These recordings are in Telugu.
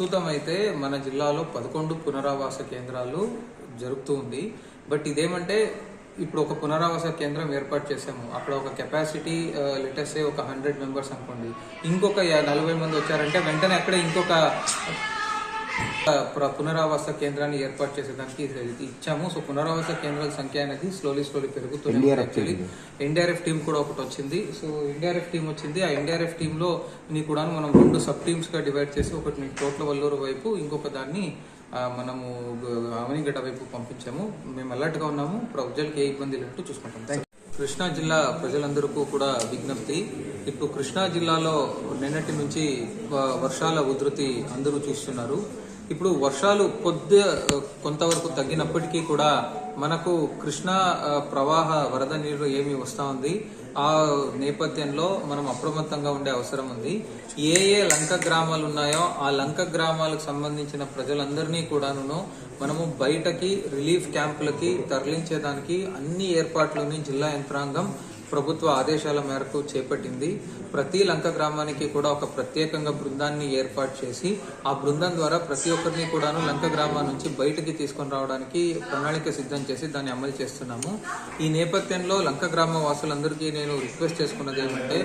ప్రస్తుతం అయితే మన జిల్లాలో పదకొండు పునరావాస కేంద్రాలు జరుగుతూ ఉంది. బట్ ఇదేమంటే ఇప్పుడు ఒక పునరావాస కేంద్రం ఏర్పాటు చేసాము అక్కడ ఒక కెపాసిటీ లెటెస్ట్ ఒక హండ్రెడ్ మెంబర్స్ అనుకోండి. ఇంకొక నలభై మంది వచ్చారంటే వెంటనే అక్కడ ఇంకొక పునరావాస కేంద్రాన్ని ఏర్పాటు చేసేదానికి ఇచ్చాము. సో పునరావాస కేంద్రాల సంఖ్య అనేది స్లోలీ స్లోలీ పెరుగుతుంది యాక్చువల్లీ ఎన్డీఆర్ఎఫ్ టీం కూడా ఒకటి వచ్చింది. సో ఎన్డీఆర్ఎఫ్ టీం వచ్చింది. ఆ ఎన్డీఆర్ఎఫ్ టీమ్లో ని కూడా మనం రెండు సబ్ టీమ్స్గా డివైడ్ చేసి ఒకటి కోట్ల వల్లూరు వైపు ఇంకొక దాన్ని మనము ఆవనిగడ్డ వైపు పంపించాము. మేము అలర్ట్గా ఉన్నాము. ప్రజలకు ఏ ఇబ్బంది లేనట్టు చూసుకుంటాం. కృష్ణా జిల్లా ప్రజలందరికీ కూడా విజ్ఞప్తి. ఇప్పుడు కృష్ణా జిల్లాలో నిన్నటి నుంచి వర్షాల ఉధృతి అందరూ చూస్తున్నారు. ఇప్పుడు వర్షాలు కొద్ది కొంతవరకు తగ్గినప్పటికీ కూడా మనకు కృష్ణా ప్రవాహ వరద నీరు ఏమి వస్తా ఉంది. ఆ నేపథ్యంలో మనం అప్రమత్తంగా ఉండే అవసరం ఉంది. ఏ ఏ లంక గ్రామాలు ఉన్నాయో ఆ లంక గ్రామాలకు సంబంధించిన ప్రజలందరినీ కూడాను మనము బయటకి రిలీఫ్ క్యాంపులకి తరలించేదానికి అన్ని ఏర్పాట్లని జిల్లా యంత్రాంగం ప్రభుత్వ ఆదేశాల మేరకు చేపట్టింది. ప్రతి లంక గ్రామానికి కూడా ఒక ప్రత్యేకంగా బృందాన్ని ఏర్పాటు చేసి ఆ బృందం ద్వారా ప్రతి ఒక్కరిని కూడాను లంక గ్రామం నుంచి బయటికి తీసుకొని రావడానికి ప్రణాళిక సిద్ధం చేసి దాన్ని అమలు చేస్తున్నాము. ఈ నేపథ్యంలో లంక గ్రామ వాసులందరికీ నేను రిక్వెస్ట్ చేసుకున్నది ఏమంటే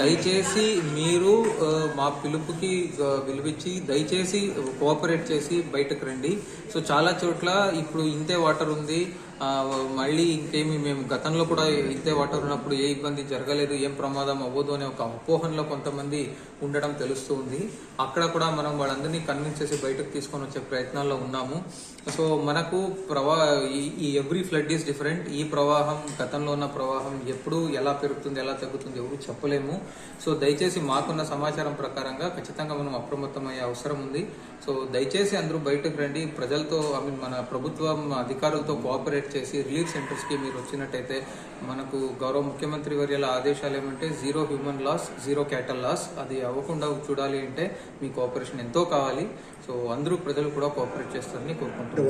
దయచేసి మీరు మా పిలుపుకి విలువిచ్చి దయచేసి కోఆపరేట్ చేసి బయటకు రండి. సో చాలా చోట్ల ఇప్పుడు ఇంతే వాటర్ ఉంది. మళ్ళీ ఇంకేమి మేము గతంలో కూడా ఇంతే వాటర్ ఉన్నప్పుడు ఏ ఇబ్బంది జరగలేదు ఏం ప్రమాదం అవ్వదు అనే ఒక అపోహనలో కొంతమంది ఉండడం తెలుస్తూ ఉంది. అక్కడ కూడా మనం వాళ్ళందరినీ కన్విన్స్ చేసి బయటకు తీసుకొని వచ్చే ప్రయత్నాల్లో ఉన్నాము. సో మనకు ప్రవా ఈ- ఈ ఎవ్రీ ఫ్లడ్ ఈస్ డిఫరెంట్ ఈ ప్రవాహం గతంలో ఉన్న ప్రవాహం ఎప్పుడు ఎలా పెరుగుతుంది ఎలా తగ్గుతుంది ఎవరు చెప్పలేము. సో దయచేసి మాకున్న సమాచారం ప్రకారంగా ఖచ్చితంగా మనం అప్రమత్తం అయ్యే అవసరం ఉంది. సో దయచేసి అందరూ బయటకు రండి. ప్రజలతో ఐ మీన్ మన ప్రభుత్వం అధికారులతో కోఆపరేట్ చేసి రిలీఫ్ సెంటర్స్కి మీరు వచ్చినట్టయితే మనకు గౌరవ ముఖ్యమంత్రి వర్యాల ఆదేశాలు ఏమంటే zero human loss zero cattle loss అది అవ్వకుండా చూడాలి అంటే మీ కోఆపరేషన్ ఎంతో కావాలి. సో అందరూ ప్రజలు కూడా కోఆపరేట్ చేస్తారని కోరుకుంటున్నారు